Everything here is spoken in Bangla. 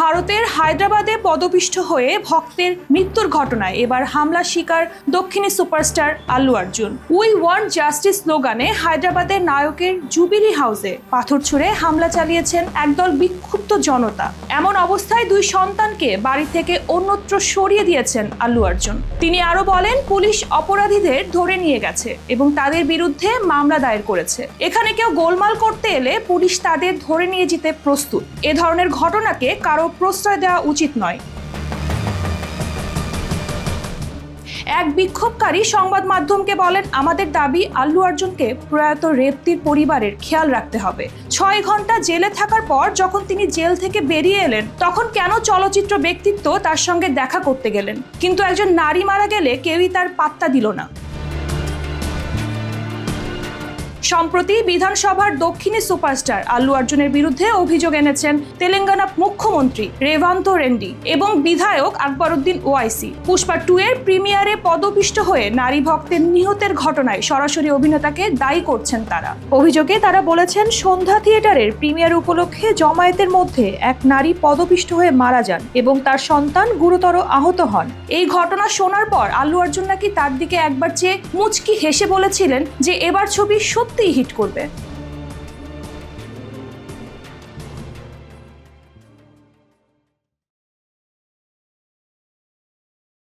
ভারতের হায়দ্রাবাদে পদপিষ্ট হয়ে ভক্তের মৃত্যুর ঘটনায় এবার হামলা শিকার দক্ষিণী superstar Allu Arjun. We want justice স্লোগানে হায়দ্রাবাদের নায়কের জুবিলি হাউসে পাথর ছুঁড়ে হামলা চালিয়েছেন একদল বিক্ষুব্ধ জনতা। এমন অবস্থায় দুই সন্তানকে বাড়ি থেকে অন্যত্র সরিয়ে দিয়েছেন আল্লু অর্জুন। তিনি আরও বলেন, পুলিশ অপরাধীদের ধরে নিয়ে গেছে এবং তাদের বিরুদ্ধে মামলা দায়ের করেছে। এখানে কেউ গোলমাল করতে এলে পুলিশ তাদের ধরে নিয়ে যেতে প্রস্তুত। এ ধরনের ঘটনাকে কারও প্রশ্রয় দেওয়া উচিত নয়। এক বিক্ষোভকারী সংবাদ মাধ্যমকে বলেন, আমাদের দাবি আল্লু অর্জুনকে প্রয়াত রেপ্তির পরিবারের খেয়াল রাখতে হবে। ছয় ঘণ্টা জেলে থাকার পর যখন তিনি জেল থেকে বেরিয়ে এলেন, তখন কেন চলচ্চিত্র ব্যক্তিত্ব তার সঙ্গে দেখা করতে গেলেন? কিন্তু একজন নারী মারা গেলে কেউই তার পাত্তা দিল না। সম্প্রতি বিধানসভার দক্ষিণী সুপারস্টার আল্লু অর্জুনের বিরুদ্ধে অভিযোগ এনেছেন তেলেঙ্গানা মুখ্যমন্ত্রী রেভান্ত রেন্ডি এবং বিধায়ক আকবরউদ্দিন ওয়াইসি। পুষ্পা টু এর প্রিমিয়ারে পদপিষ্ট হয়ে নারী ভক্তের নিহতের ঘটনায় সরাসরি অভিনেতাকে দায়ী করছেন তারা। অভিযোগে তারা বলেছেন, সন্ধ্যা থিয়েটারের প্রিমিয়ার উপলক্ষে জমায়েতের মধ্যে এক নারী পদপিষ্ট হয়ে মারা যান এবং তার সন্তান গুরুতর আহত হন। এই ঘটনা শোনার পর আল্লু অর্জুন নাকি তার দিকে একবার চেয়ে মুচকি হেসে বলেছিলেন যে, এবার ছবি সত্যিই হিট করবে।